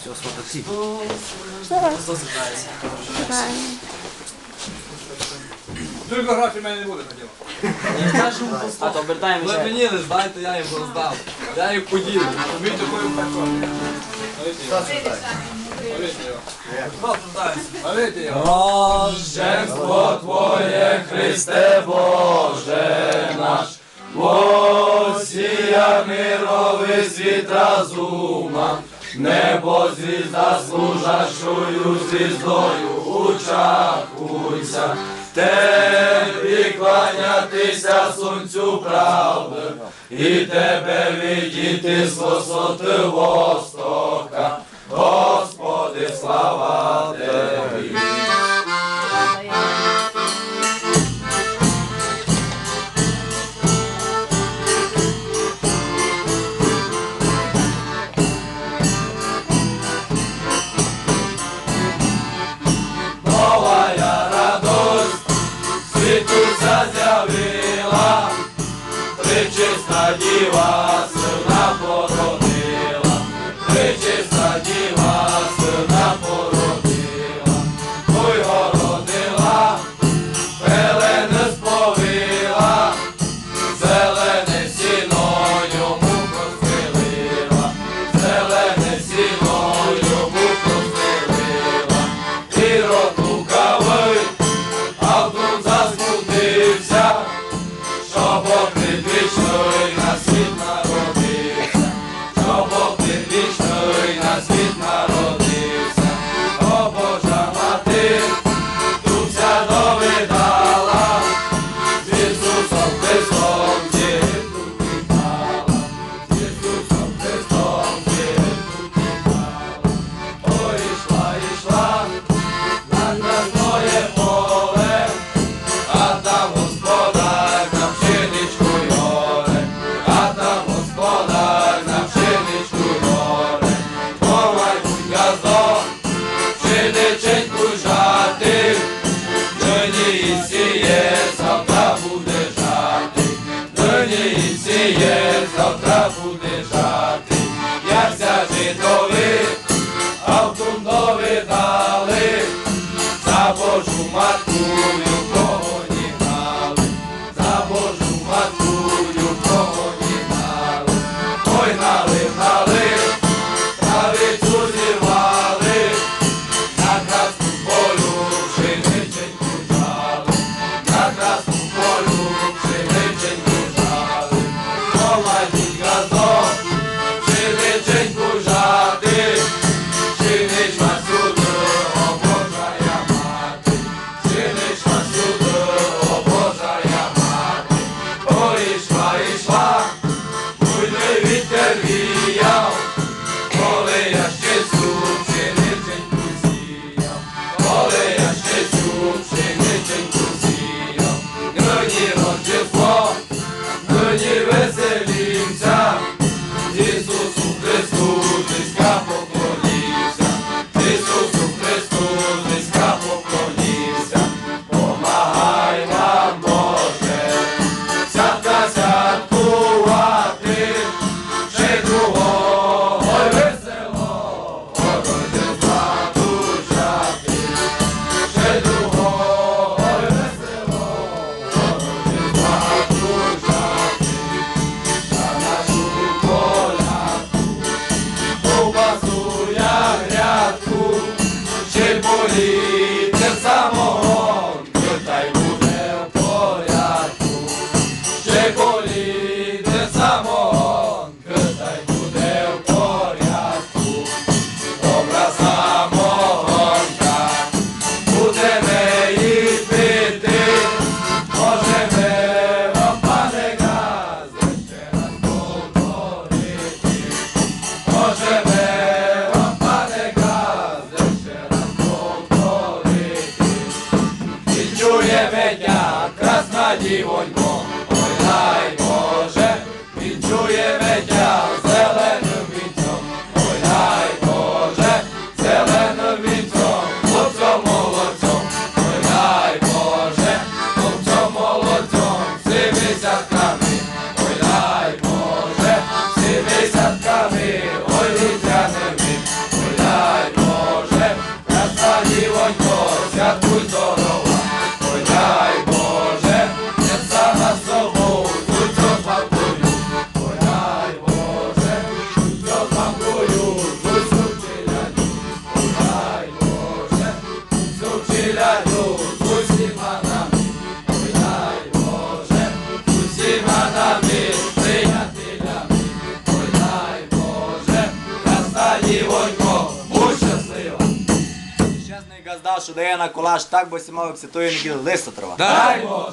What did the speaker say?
Все, смотри. Тільки гроші в мене не буде хотіло. Я кажу, а то обертаємося. Ви мені не здайте, я їм роздав. Я їх поділю. Мій такою пакою. Рождество Твоє, Христе Боже наш, Боже ми світ разума, небо звізда служащою звіздою. Учахуйся, Тебі кланятися сонцю правди, і тебе видіти з висоти вост. Діва, сина Бога. Brasil. gyívonyba, hajrá! Що дає на колаж так, бо сімав, як святої неділі листа трава. Дай Боже!